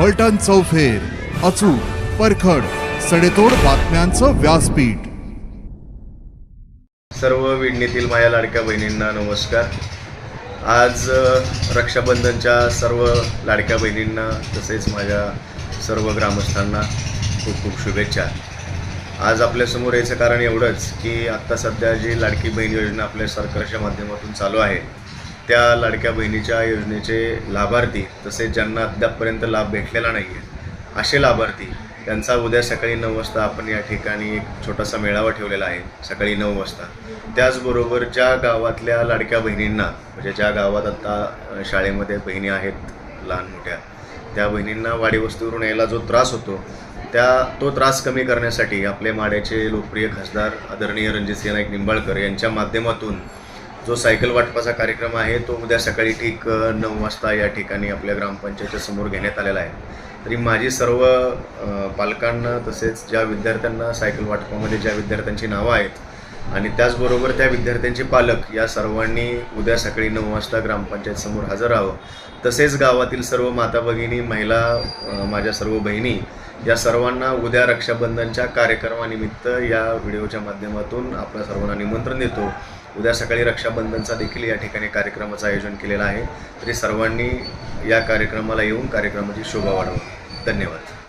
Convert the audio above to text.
फलटण चौफेर अचूक परखड सडेतोड बातम्यांचं व्यासपीठ. सर्व विडणीतील माझ्या लाडक्या बहिणींना नमस्कार. आज रक्षाबंधनच्या सर्व लाडक्या बहिणींना तसेच माझ्या सर्व ग्रामस्थांना खूप खूप शुभेच्छा. आज आपल्यासमोर याचं कारण एवढंच की आत्ता सध्या जी लाडकी बहीण योजना आपल्या सरकारच्या माध्यमातून चालू आहे त्या लाडक्या बहिणीच्या योजनेचे लाभार्थी तसेच ज्यांना अद्यापपर्यंत लाभ भेटलेला नाही आहे असे लाभार्थी त्यांचा उद्या सकाळी नऊ वाजता आपण या ठिकाणी एक छोटासा मेळावा ठेवलेला आहे सकाळी नऊ वाजता. त्याचबरोबर ज्या गावातल्या लाडक्या बहिणींना म्हणजे ज्या गावात आत्ता शाळेमध्ये बहिणी आहेत लहान मोठ्या त्या बहिणींना वाडीवस्तीवरून यायला जो त्रास होतो त्या तो त्रास कमी करण्यासाठी आपले माड्याचे लोकप्रिय खासदार आदरणीय रणजितसिंह नाईक निंबाळकर यांच्या माध्यमातून जो सायकल वाटपाचा कार्यक्रम आहे तो उद्या सकाळी ठीक नऊ वाजता या ठिकाणी आपल्या ग्रामपंचायतच्या समोर घेण्यात आलेला आहे. तरी माझी सर्व पालकांना तसेच ज्या विद्यार्थ्यांना सायकल वाटपामध्ये ज्या विद्यार्थ्यांची नावं आहेत आणि त्याचबरोबर त्या विद्यार्थ्यांचे पालक या सर्वांनी उद्या सकाळी नऊ वाजता ग्रामपंचायत समोर हजर राहावं. तसेच गावातील सर्व माता भगिनी महिला माझ्या सर्व बहिणी या सर्वांना उद्या रक्षाबंधनच्या कार्यक्रमानिमित्त या व्हिडिओच्या माध्यमातून आपल्या सर्वांना निमंत्रण देतो. उद्या सकाळी रक्षाबंधनचा देखील या ठिकाणी कार्यक्रमाचं आयोजन केलेलं आहे. तरी सर्वांनी या कार्यक्रमाला येऊन कार्यक्रमाची शोभा वाढवा. धन्यवाद.